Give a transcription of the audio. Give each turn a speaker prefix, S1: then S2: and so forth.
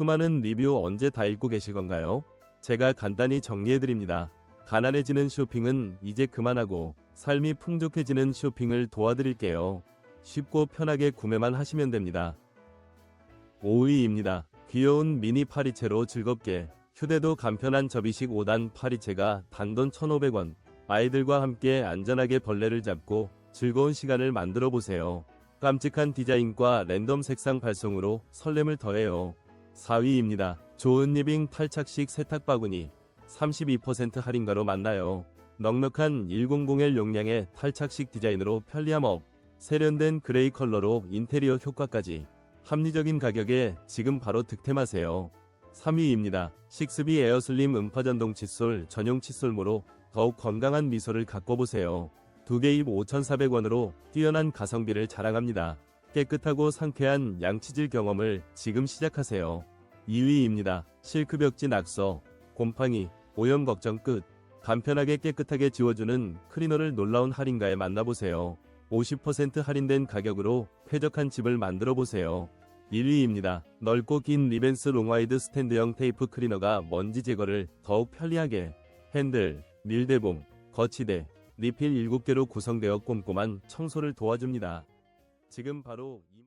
S1: 수많은 리뷰 언제 다 읽고 계실 건가요? 제가 간단히 정리해드립니다. 가난해지는 쇼핑은 이제 그만하고 삶이 풍족해지는 쇼핑을 도와드릴게요. 쉽고 편하게 구매만 하시면 됩니다. 5위입니다. 귀여운 미니 파리채로 즐겁게 휴대도 간편한 접이식 5단 파리채가 단돈 1,500원. 아이들과 함께 안전하게 벌레를 잡고 즐거운 시간을 만들어 보세요. 깜찍한 디자인과 랜덤 색상 발송으로 설렘을 더해요. 4위입니다. 좋은 리빙 탈착식 세탁 바구니 32% 할인가로 만나요. 넉넉한 100L 용량의 탈착식 디자인으로 편리함 업, 세련된 그레이 컬러로 인테리어 효과까지 합리적인 가격에 지금 바로 득템하세요. 3위입니다. 식스비 에어슬림 음파전동 칫솔 전용 칫솔모로 더욱 건강한 미소를 가꿔보세요. 두 개입 5,400원으로 뛰어난 가성비를 자랑합니다. 깨끗하고 상쾌한 양치질 경험을 지금 시작하세요. 2위입니다. 실크벽지 낙서, 곰팡이, 오염 걱정 끝. 간편하게 깨끗하게 지워주는 클리너를 놀라운 할인가에 만나보세요. 50% 할인된 가격으로 쾌적한 집을 만들어 보세요. 1위입니다. 넓고 긴 리벤스 롱와이드 스탠드형 테이프 클리너가 먼지 제거를 더욱 편리하게 핸들, 밀대봉, 거치대, 리필 7개로 구성되어 꼼꼼한 청소를 도와줍니다. 지금 바로 이-